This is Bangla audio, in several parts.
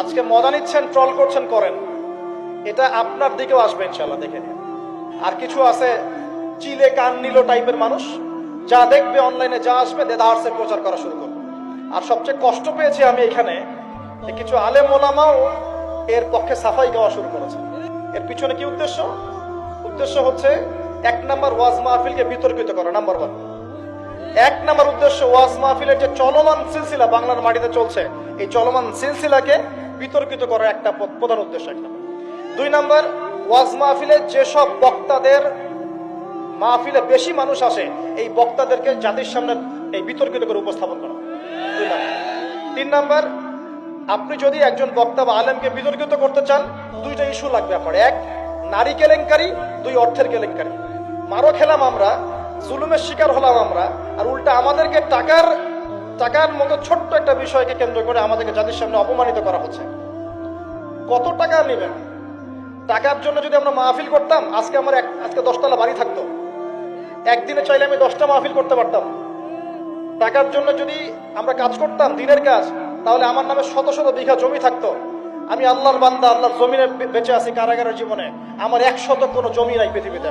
আজকে মজা নিচ্ছেন ট্রল করছেন, করেন। এটা আপনার দিকেও আসবে ইনশাল্লাহ দেখে। আর কিছু আছে চিলে কান নিল টাইপের মানুষ, যা দেখবে অনলাইনে যা আসবে দেদাহার্সে প্রচার করা শুরু করবে। আর সবচেয়ে কষ্ট পেয়েছি আমি এখানে কিছু আলেম ওলামাও এর পক্ষে সাফাই গাওয়া শুরু করেছে। এর পিছনে কি উদ্দেশ্য? উদ্দেশ্য হচ্ছে এক নাম্বার ওয়াজ মাহফিলকে বিতর্কিত করা, নাম্বার ওয়ান এক নাম্বার উদ্দেশ্য ওয়াজ মাহফিলের যে চলমান সিলসিলা বাংলার মাটিতে চলছে, এই চলমান সিলসিলাকে বিতর্কিত করার একটা প্রধান উদ্দেশ্য এক নাম্বার দুই নাম্বার, ওয়াজ মাহফিলে যেসব বক্তাদের মাহফিলে বেশি মানুষ আসে, এই বক্তাদেরকে জাতির সামনে এই বিতর্কিত করে উপস্থাপন করা। দুই তিন নাম্বার, আপনি যদি একজন বক্তা বা আলেমকে বিতর্কিত করতে চান, দুইটা ইস্যু লাগবে আপনার। এক, নারী কেলেঙ্কারি, দুই, অর্থের কেলেঙ্কারি। মারো খেলাম আমরা, জুলুমের শিকার হলাম আমরা, আর উল্টা আমাদেরকে টাকার টাকার মতো ছোট্ট একটা বিষয়কে কেন্দ্র করে আমাদেরকে জাতির সামনে অপমানিত করা হচ্ছে। কত টাকা নেবেন? টাকার জন্য যদি আমরা মাহফিল করতাম, আজকে আমার আজকে দশতলা বাড়ি থাকতো। একদিনে চাইলে আমি দশটা মাহফিল করতে পারতাম। টাকার জন্য যদি আমরা কাজ করতাম, দিনের কাজ, তাহলে আমার নামে শত শত বিঘা জমি থাকতো। আমি আল্লাহর বান্দা, আল্লাহর জমিনে বেঁচে আছি কারাগারের জীবনে। আমার এক শত কোনো জমি নাই পৃথিবীতে।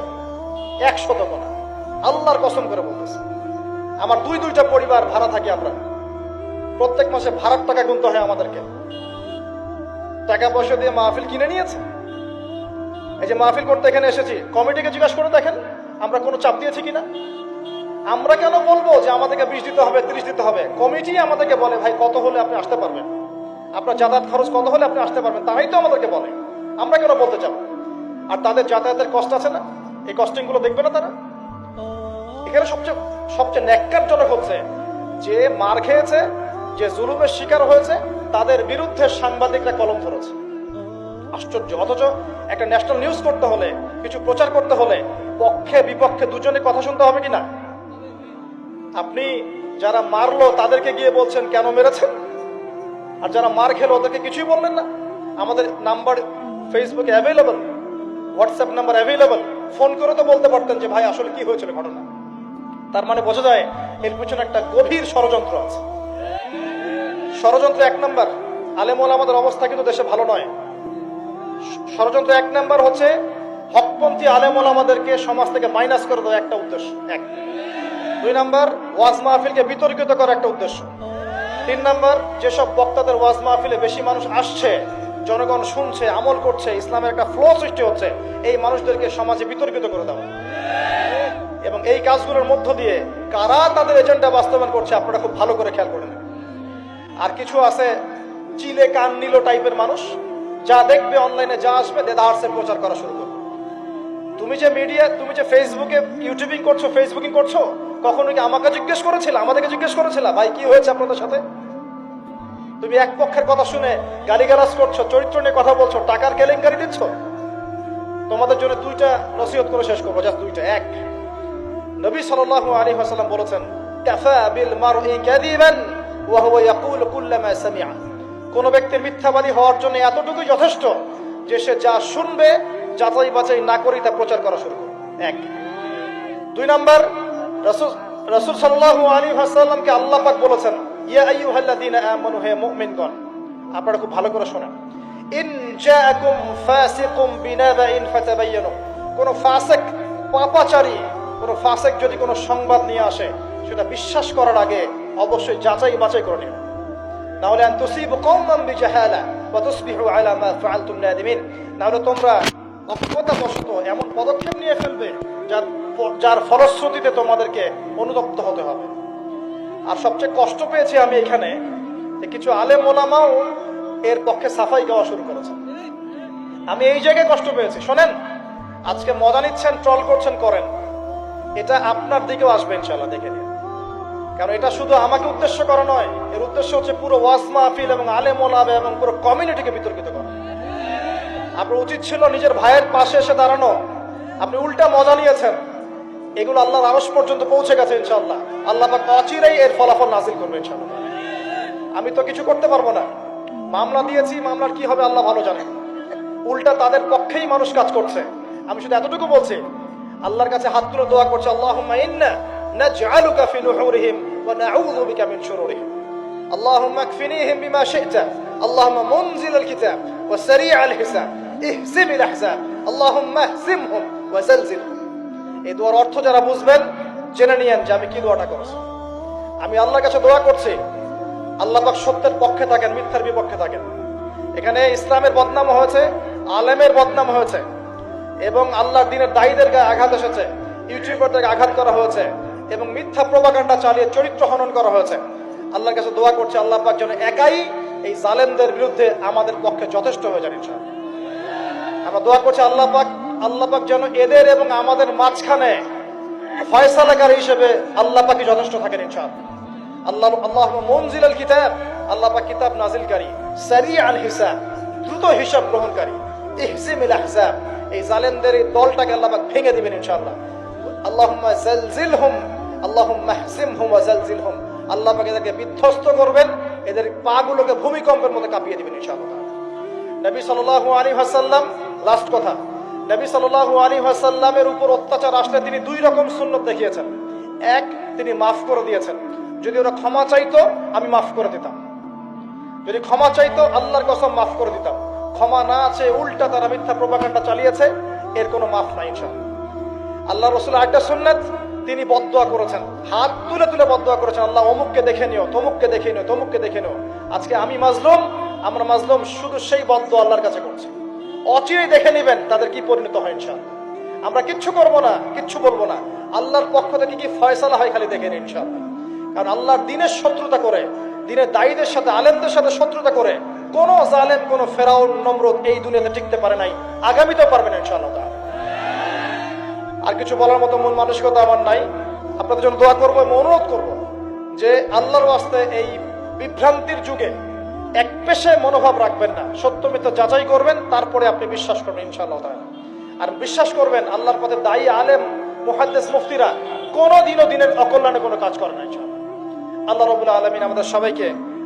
এক শত কোনো। আল্লাহর কসম করে বলতেছি। আমার দুই দুইটা পরিবার ভাড়া থাকি আমরা। প্রত্যেক মাসে ভাড়ার টাকা গুনতে হয় আমাদেরকে। টাকা পয়সা দিয়ে মাহফিল কিনে নিয়েছে। এই যে মাহফিল করতে এখানে এসেছি, কমিটিকে জিজ্ঞাসা করে দেখেন, আমরা কোনো চাপ দিয়েছি কিনা? আমরা কেন বলব যে আমাদেরকে বিশ দিতে হবে, ত্রিশ দিতে হবে? কমিটি আমাদেরকে বলে, ভাই, কত হলে আপনি আসতে পারবেন? আপনার যাতায়াত খরচ কত হলে আপনি আসতে পারবেন? তারাই তো আমাদেরকে বলে। আমরা কেন বলতে চাবো? আর তাদের যাতায়াতের কষ্ট আছে না? এই কস্টিংগুলো দেখবে না তারা? এখানে সবচেয়ে সবচেয়ে ন্যাক্কারজনক হচ্ছে। যে মার খেয়েছে, যে জুলুমের শিকার হয়েছে, তাদের বিরুদ্ধে সাংবাদিকরা কলম ধরেছে। আশ্চর্য। অথচ একটা ন্যাশনাল নিউজ করতে হলে, কিছু প্রচার করতে হলে, পক্ষে বিপক্ষে দুজনে কথা শুনতে হবে কিনা? আপনি যারা মারলো, তাদেরকে গিয়ে বলছেন, কেন মেরেছেন? আর যারা মার খেলো, ওদেরকে কিছুই বললেন না। আমাদের নাম্বার ফেসবুকে available WhatsApp number available phone করে তো বলতে পারতেন যে, ভাই, আসলে কি হয়েছিল ঘটনা? তার মানে বোঝা যায় এর পিছনে একটা গভীর ষড়যন্ত্র আছে। ষড়যন্ত্র এক নাম্বার। আলেমল আমাদের অবস্থা কিন্তু দেশে ভালো নয়। ষড়যন্ত্র এক নাম্বার হচ্ছে হকপন্থী আলেমল আমাদেরকে সমাজ থেকে মাইনাস করে দেওয়া একটা উদ্দেশ্য, এক। দুই নাম্বার, ওয়াজ মাহফিলকে বিতর্কিত করার একটা উদ্দেশ্য। তিন নাম্বার, যেসব বক্তাদের ওয়াজ মাহফিলে বেশি মানুষ আসছে, জনগণ শুনছে, আমল করছে, ইসলামের একটা ফ্লো সৃষ্টি হচ্ছে, এই মানুষদেরকে সমাজে বিতর্কিত করে দেওয়া। এবং এই কাজগুলোর মধ্য দিয়ে কারা তাদের এজেন্ডা বাস্তবায়ন করছে আপনারা খুব ভালো করে খেয়াল করে নেবেন আর কিছু আছে চিলে কান নিল টাইপের মানুষ, যা দেখবে অনলাইনে, যা আসবে দেদাহার্সে প্রচার করা শুরু করবে। তুমি যে মিডিয়া তুমি যে ফেসবুকে ইউটিউবিং করছ ফেসবুকিং করছ, কখনো কি আমাকে জিজ্ঞেস করেছিল? আমাদেরকে জিজ্ঞেস করেছিল? ভাই, কি হয়েছে আপনাদের সাথে? তুমি এক পক্ষের কথা শুনে গালিগালাজ করছ, চরিত্র নিয়ে কথা বলছো, টাকার কেলেঙ্কারি দিচ্ছ? তোমাদের জন্য দুইটা নসিহত করে শেষ করব, জাস্ট দুইটা। এক নবী সাল্লাল্লাহু আলাইহি ওয়াসাল্লাম বলেছেন, কাফা বিল মারই কাযিবান ওয়া হুয়া ইয়াকুলু কুল্লামা সামিআ। কোন ব্যক্তির মিথ্যাবাদী হওয়ার জন্য এতটুকুই যথেষ্ট যে সে যা শুনবে, যাচাই বাছাই না করেই তা প্রচার করা শুরু করবে। এক। দুই নাম্বার, রাসূল রাসূল সাল্লাল্লাহু আলাইহি ওয়াসাল্লামকে আল্লাহ পাক বলেছেন, ইয়া আইয়ুহাল্লাযীনা আমানু, হে মুমিনগণ। আপনারা খুব ভালো করে শোনেন। ইন জাআকুম ফাসিকুম বিনাবাইন ফাতাবায়ানু কোন ফাসিক, পাপাচারী কোন ফাসিক যদি কোনো সংবাদ নিয়ে আসে, সেটা বিশ্বাস করার আগে অবশ্যই যাচাই বাছাই করে নিন নাহলে তুসিবু কওমান বিজাহালা নাহলে তোমরা অজ্ঞতাবশত এমন পদক্ষেপ নিয়ে ফেলবে যার যার ফলশ্রুতিতে তোমাদেরকে অনুতপ্ত হতে হবে। আর সবচেয়ে কষ্ট পেয়েছি আমি এখানে যে কিছু আলেম ওলামাও এর পক্ষে সাফাই গাওয়া শুরু করেছে আমি এই জায়গায় কষ্ট পেয়েছি। শোনেন, আজকে মজা নিচ্ছেন, ট্রল করছেন, করেন। এটা আপনার দিকেও আসবে ইনশাল্লাহ দেখে নিন। কারণ এটা শুধু আমাকে উদ্দেশ্য করা নয়, এর উদ্দেশ্য হচ্ছে পুরো ওয়াজ মাহফিল এবং আলেম ওলামা এবং পুরো কমিউনিটিকে বিতর্কিত করা। আপনার উচিত ছিল নিজের ভাইয়ের পাশে এসে দাঁড়ানো। আপনি উল্টা মজা নিয়েছেন। এগুলো আল্লাহর আরস পর্যন্ত পৌঁছে গেছে ইনশাল্লাহ আল্লাহ পাক অচিরেই এর ফলাফল নাজিল করবে ইনশাল্লাহ আমি তো কিছু করতে পারব না। মামলা দিয়েছি, মামলার কি হবে আল্লাহ ভালো জানে উল্টা তাদের পক্ষেই মানুষ কাজ করছে। আমি শুধু এতটুকু বলছি আল্লাহর কাছে হাত তুলে দোয়া করছে আল্লাহুম্মা ইন্না নাজআলুকা ফি নুহুরিহিম ওয়া নাউযু বিকা মিন শুরুরিহিম اللهم اكفنيهم بما شئت اللهم منزل الكتاب وسريع الحساب اهزم الاحزاب اللهم اهزمهم وزلزلهم এই দোয়ার অর্থ যারা বুঝবেন জেনে নিয়েন যে আমি কি দোয়াটা করেছি আমি আল্লাহর কাছে দোয়া করছি আল্লাহ পাক সত্যের পক্ষে থাকেন মিথ্যার বিপক্ষে থাকেন এখানে ইসলামের বদনাম হয়েছে আলেমের বদনাম হয়েছে এবং আল্লাহর দিনের দায়ীদের গায়ে আঘাত এসেছে। ইউটিউবারদেরকে আঘাত করা হয়েছে এবং মিথ্যা প্রবাকাণ্ডা চালিয়ে চরিত্র হনন করা হয়েছে। আল্লাহর কাছে দোয়া করছে, আল্লাহ পাক যেন একাই এই জালেমদের বিরুদ্ধে আমাদের পক্ষে যথেষ্ট হয়ে যান ইনশাআল্লাহ। আমরা দোয়া করছি, আল্লাহ পাক আল্লাহ পাক যেন এদের এবং আমাদের মাঝখানে ফয়সালাকারী হিসেবে আল্লাহ পাকি যথেষ্ট থাকেন ইনশাআল্লাহ। আল্লাহ আল্লাহ মনজিল আল কিতাব, আল্লাহ পাক কিতাব নাজিলকারী সারি আল হিসাব, দ্রুত হিসাব গ্রহণকারী, ইহজিমিল আহজাব। এই জালেমদের এই দলটাকে আল্লাহ ভেঙে দিবেন পাক এদেরকে বিধ্বস্ত করবেন, এদের পাগুলোকে ভূমিকম্পের মতো কাঁপিয়ে দিবেন লাস্ট কথা উপর অত্যাচার আসলে তিনি দুই রকম সুন্নত দেখিয়েছেন। এক, তিনি মাফ করে দিয়েছেন। যদি ওরা ক্ষমা চাইতো, আমি মাফ করে দিতাম। যদি ক্ষমা চাইতো, আল্লাহর কসম মাফ করে দিতাম। ক্ষমা না আছে উল্টা তারা মিথ্যা প্রপাগান্ডা চালিয়েছে, এর কোনো মাফ নাই আল্লাহ রসুল একটা সুন্নাত, তিনি বদদোয়া করেছেন। হাত তুলে তুলে বদদোয়া করেছেন। আল্লাহ অমুককে দেখে নিও, তমুককে দেখে নিও, তমুককে দেখে নিও। আজকে আমি মাজলুম, আমরা মাজলুম শুধু সেই বদদোয়া আল্লাহর কাছে করছি। অচিরেই দেখে নেবেন তাদের কি পরিণত হয় ইনশাআল্লাহ। আমরা কিচ্ছু করব না, কিচ্ছু বলব না। আল্লাহর পক্ষ থেকে কি ফয়সালা হয় খালি দেখে নিন ইনশাআল্লাহ। কারণ আল্লাহর দিনের শত্রুতা করে, দিনের দায়ীদের সাথে, আলেমদের সাথে শত্রুতা করে কোন জালেম, কোন ফেরাউন নমরুদ এই দুনিয়াতে টিকতে পারে নাই। আগামীতেও পারবে না, ইনশাআল্লাহ আর কিছু বলার মতো মন মানসিকতা আমার নাই। আপনাদের জন্য দোয়া করব এবং অনুরোধ করব যে আল্লাহর ওয়াস্তে এই বিভ্রান্তির যুগে এক পেশে মনোভাব রাখবেন না। সত্য মিথ্যা যাচাই করবেন, তারপরে আপনি বিশ্বাস করবেন, ইনশাআল্লাহ আর বিশ্বাস করবেন, আল্লাহর পথে দায়ী আলেম, মুহাদ্দেস মুফতিরা কোনোদিনও দিনের অকল্যাণে কোনো কাজ করে না, ইনশাআল্লাহ। আল্লাহ রবুল আলমিন আমাদের সবাইকে